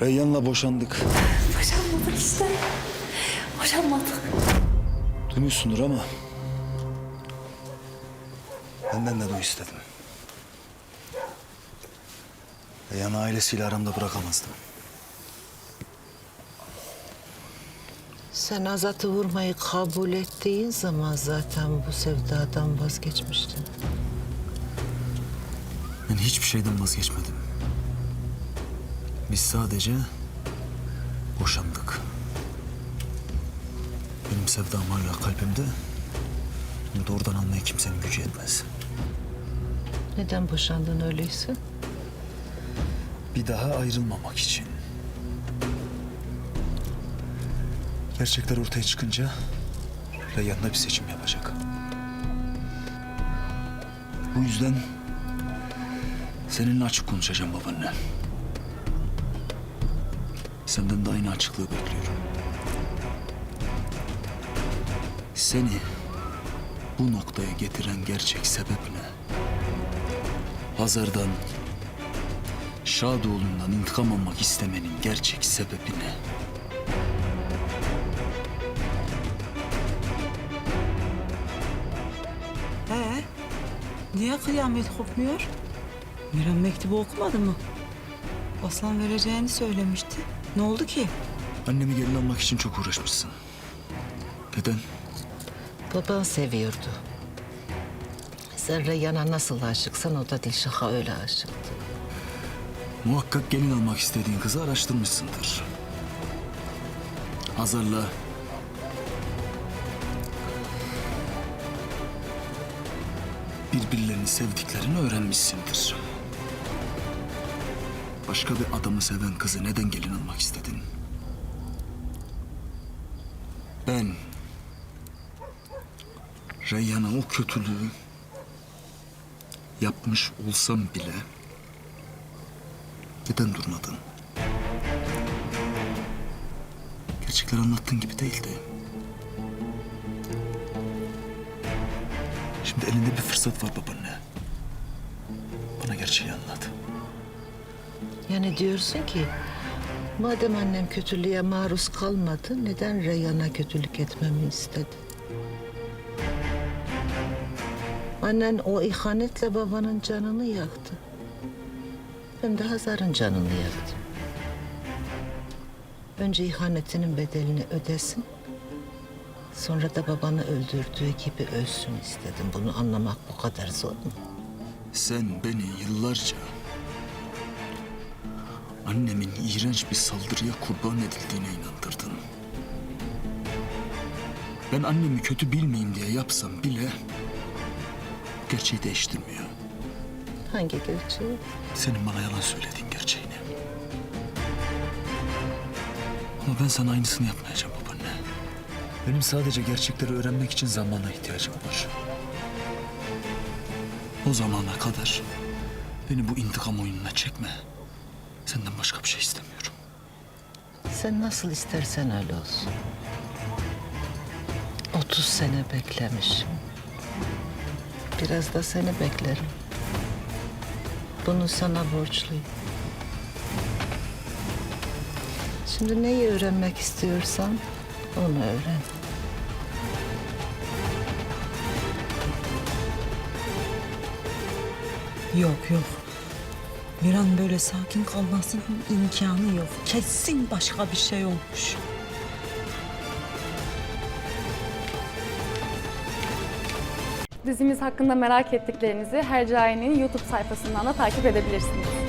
Reyyan'la boşandık. Boşanmadık işte. Boşanmadık. Duymuşsundur ama... Benden de duy istedim. Reyyan'ı ailesiyle aramda bırakamazdım. Sen Azat'ı vurmayı kabul ettiğin zaman zaten bu sevdadan vazgeçmiştin. Ben hiçbir şeyden vazgeçmedim. Biz sadece boşandık. Benim sevdam hala kalbimde. Bunu doğrudan anlaya kimsenin gücü yetmez. Neden boşandın öyleyse? Bir daha ayrılmamak için. Gerçekler ortaya çıkınca Reyyan'la bir seçim yapacak. Bu yüzden seninle açık konuşacağım babaanne. Senden de aynı açıklığı bekliyorum. Seni bu noktaya getiren gerçek sebep ne? Hazar'dan, Şadoğlu'ndan intikam almak istemenin gerçek sebebi ne? Ee, niye kıyamet kopmuyor? Miran mektubu okumadı mı? Aslan vereceğini söylemişti. Ne oldu ki? Annemi gelin almak için çok uğraşmışsın. Neden? Baban seviyordu. Sen Reyyan'a nasıl aşıksan o da Dilşah'a öyle aşıktı. Muhakkak gelin almak istediğin kızı araştırmışsındır. Hazar'la birbirlerini sevdiklerini öğrenmişsindir. Başka bir adamı seven kızı neden gelin almak istedin? Ben Reyyan'a o kötülüğü yapmış olsam bile neden durmadın? Gerçekler anlattığın gibi değildi. Şimdi elinde bir fırsat var babaanne. Bana gerçeği anlat. Yani diyorsun ki madem annem kötülüğe maruz kalmadı neden Reyyan'a kötülük etmemi istedi? Annen o ihanetle babanın canını yaktı. Ben de Hazar'ın canını yaktım. Önce ihanetinin bedelini ödesin. Sonra da babanı öldürdüğü gibi ölsün istedim. Bunu anlamak bu kadar zor mu? Sen beni yıllarca annemin iğrenç bir saldırıya kurban edildiğine inandırdın. Ben annemi kötü bilmeyeyim diye yapsam bile gerçeği değiştirmiyor. Hangi gerçeği? Senin bana yalan söylediğin gerçeğini. Ama ben sana aynısını yapmayacağım babaanne. Benim sadece gerçekleri öğrenmek için zamana ihtiyacım var. O zamana kadar beni bu intikam oyununa çekme. Senden başka bir şey istemiyorum. Sen nasıl istersen öyle olsun. 30 sene beklemişim. Biraz da seni beklerim. Bunu sana borçluyum. Şimdi neyi öğrenmek istiyorsan onu öğren. Yok yok. Miran böyle sakin kalmasının imkanı yok. Kesin başka bir şey olmuş. Dizimiz hakkında merak ettiklerinizi Hercai'nin YouTube sayfasından da takip edebilirsiniz.